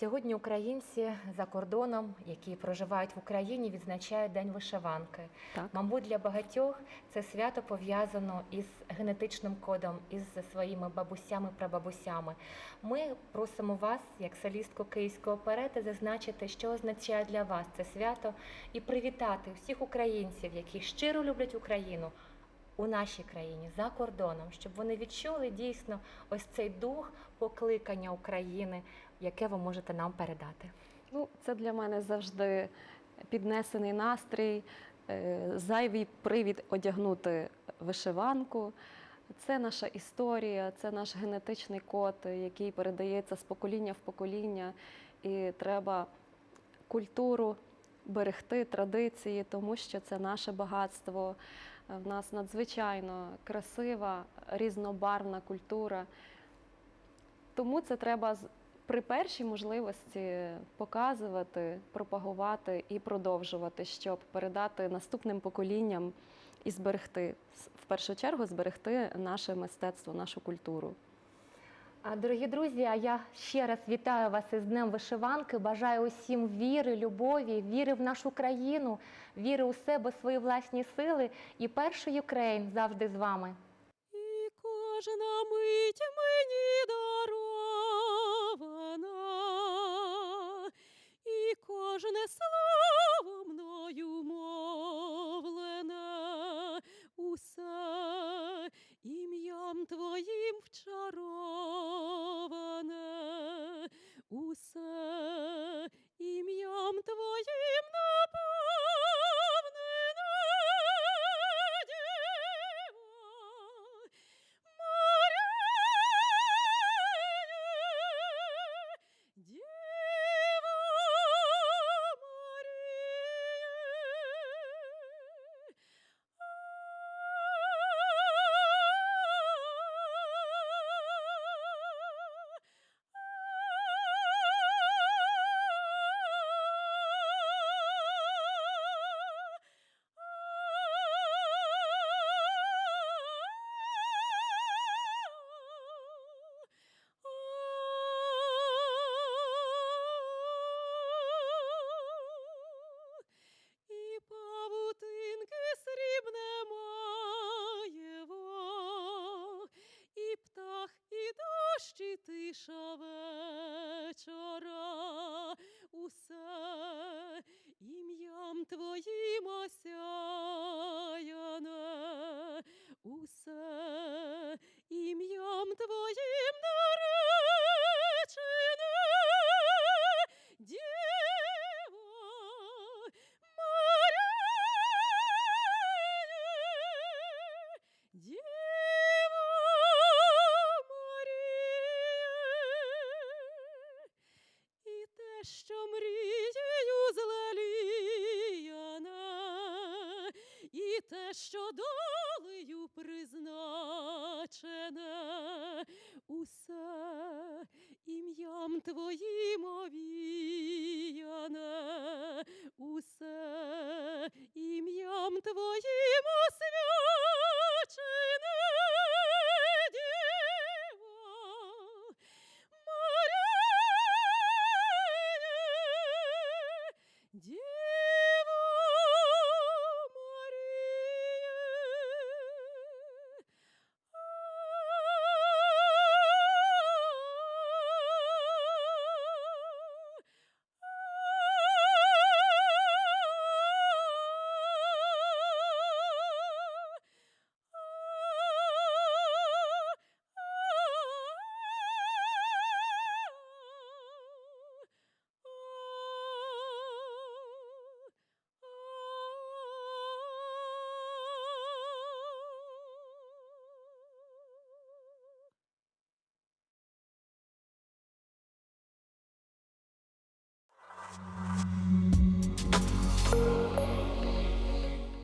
Сьогодні українці за кордоном, які проживають в Україні, відзначають День вишиванки. Так. Мабуть, для багатьох це свято пов'язано із генетичним кодом, із своїми бабусями, прабабусями. Ми просимо вас, як солістку київської оперети, зазначити, що означає для вас це свято, і привітати всіх українців, які щиро люблять Україну. У нашій країні за кордоном, щоб вони відчули дійсно ось цей дух покликання України, яке ви можете нам передати. Ну, це для мене завжди піднесений настрій, е, зайвий привід одягнути вишиванку. Це наша історія, це наш генетичний код, який передається з покоління в покоління. І треба культуру берегти, традиції, тому що це наше багатство. В нас надзвичайно красива, різнобарвна культура. Тому це треба при першій можливості показувати, пропагувати і продовжувати, щоб передати наступним поколінням і зберегти в першу чергу зберегти наше мистецтво, нашу культуру. А, Дорогі друзі, я ще раз вітаю вас із Днем Вишиванки. Бажаю усім віри, любові, віри в нашу країну, віри у себе, свої власні сили. І перший Юкрейн завжди з вами. І кожна мить мені кожне слово мною мовлене, усе ім'ям твоїм вчароване, So. Що мрією злеліяне, і те, що долею призначене, усе ім'ям твоїм овіяне, усе ім'ям твоїм